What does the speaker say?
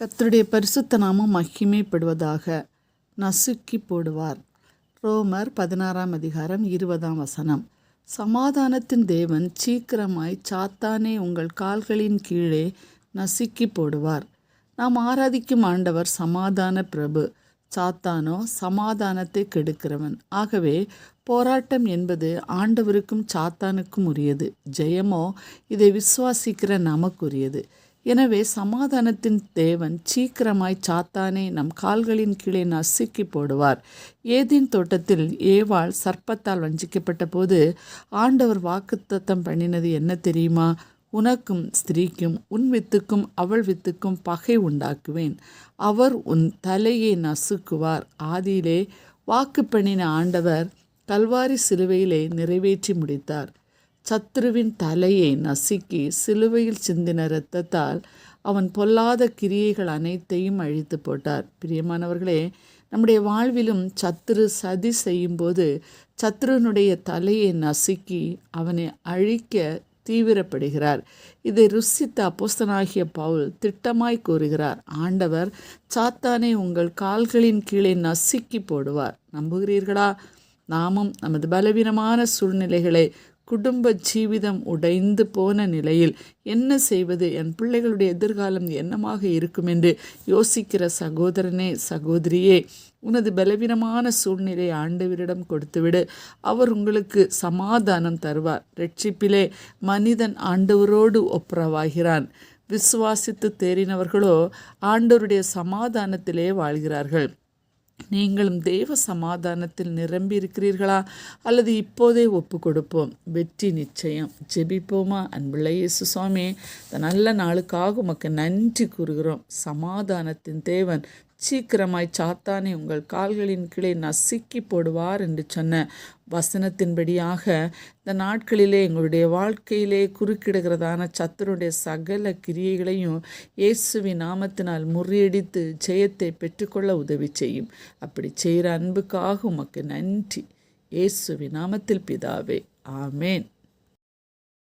கத்தருடைய பரிசுத்த நாமம் மகிமைப்படுவதாக நசுக்கி போடுவார். ரோமர் பதினாறாம் அதிகாரம் இருபதாம் வசனம். சமாதானத்தின் தேவன் சீக்கிரமாய் சாத்தானே உங்கள் கால்களின் கீழே நசுக்கி போடுவார். நாம் ஆராதிக்கும் ஆண்டவர் சமாதான பிரபு சாத்தானோ சமாதானத்தை கெடுக்கிறவன். ஆகவே போராட்டம் என்பது ஆண்டவருக்கும் சாத்தானுக்கும் உரியது. ஜெயமோ இதை விசுவாசிக்கிற நமக்குரியது. எனவே சமாதானத்தின் தேவன் சீக்கிரமாய் சாத்தானை நம் கால்களின் கீழே நசுக்கி போடுவார். ஏதின் தோட்டத்தில் ஏவாள் சர்ப்பத்தால் வஞ்சிக்கப்பட்ட போது ஆண்டவர் வாக்குத்தத்தம் பண்ணினது என்ன தெரியுமா? உனக்கும் ஸ்திரீக்கும் உன் வித்துக்கும் அவள் வித்துக்கும் பகை உண்டாக்குவேன். அவர் உன் தலையை நசுக்குவார். ஆதியிலே வாக்கு பண்ணின ஆண்டவர் கல்வாரி சிலுவையிலே நிறைவேற்றி முடித்தார். சத்ருவின் தலையை நசுக்கி சிலுவையில் சிந்தின இரத்தத்தால் அவன் பொல்லாத கிரியைகள் அனைத்தையும் அழித்து போட்டார். பிரியமானவர்களே நம்முடைய வாழ்விலும் சத்ரு சதி செய்யும்போது சத்ருனுடைய தலையை நசுக்கி அவனை அழிக்க தீவிரப்படுகிறார். இதை ருசித்த அப்போஸ்தனாகிய பவுல் திட்டமாய் கூறுகிறார். ஆண்டவர் சாத்தானை உங்கள் கால்களின் கீழே நசுக்கி போடுவார். நம்புகிறீர்களா? நாமும் நமது பலவீனமான சூழ்நிலைகளை குடும்ப ஜீவிதம் உடைந்து போன நிலையில் என்ன செய்வது? என் பிள்ளைகளுடைய எதிர்காலம் என்னமாக இருக்கும் என்று யோசிக்கிற சகோதரனே சகோதரியே உனது பலவீனமான சூழ்நிலை ஆண்டவரிடம் கொடுத்துவிடு. அவர் உங்களுக்கு சமாதானம் தருவார். ரட்சிப்பிலே மனிதன் ஆண்டவரோடு ஒப்புரவாகிறான். விசுவாசித்து தேறினவர்களோ ஆண்டவருடைய சமாதானத்திலே வாழ்கிறார்கள். நீங்களும் தேவ சமாதானத்தில் நிரம்பி இருக்கிறீர்களா அல்லது இப்போதே ஒப்பு கொடுப்போம் வெற்றி நிச்சயம். ஜெபிப்போமா? அன்புள்ள இயேசு சுவாமி நல்ல நாளுக்காக உமக்கு நன்றி கூறுகிறோம். சமாதானத்தின் தேவன் சீக்கிரமாய் சாத்தானே உங்கள் கால்களின் கீழே நசுக்கி போடுவார் என்று சொன்ன வசனத்தின்படியாக இந்த நாட்களிலே எங்களுடைய வாழ்க்கையிலே குறுக்கிடுகிறதான சத்தருடைய சகல கிரியைகளையும் இயேசுவி நாமத்தினால் முறியடித்து ஜெயத்தை பெற்றுக்கொள்ள உதவி செய்யும். அப்படி செய்கிற அன்புக்காக உமக்கு நன்றி. இயேசுவி நாமத்தில் பிதாவே. ஆமேன்.